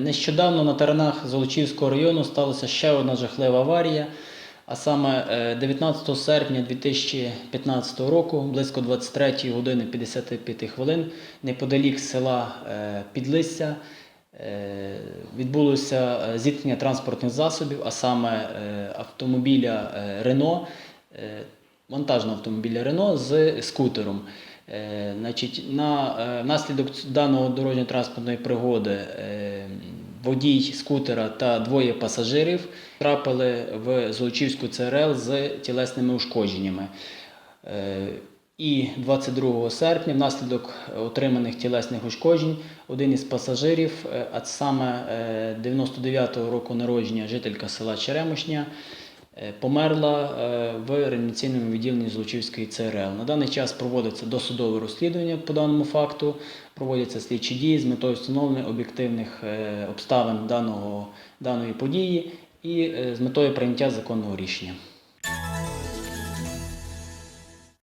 Нещодавно на теренах Золочівського району сталася ще одна жахлива аварія. А саме е, 19 серпня 2015 року, близько 23 години 55 хвилин, неподалік села е, Підлисся, е, відбулося е, зіткнення транспортних засобів, а саме е, автомобіля е, Рено, е, вантажного автомобіля Рено з скутером. Е, Значить, на е, внаслідок даного дорожньо-транспортної пригоди е, водій скутера та двоє пасажирів трапили в Золочівську ЦРЛ з тілесними ушкодженнями. І 22 серпня, внаслідок отриманих тілесних ушкоджень, один із пасажирів, а саме е, 99-го року народження жителька села Черемошня, померла е, в реанімаційному відділенні Злочівської ЦРЛ. На даний час проводиться досудове розслідування по даному факту, проводяться слідчі дії з метою встановлення об'єктивних е, обставин даного, даної події і е, з метою прийняття законного рішення.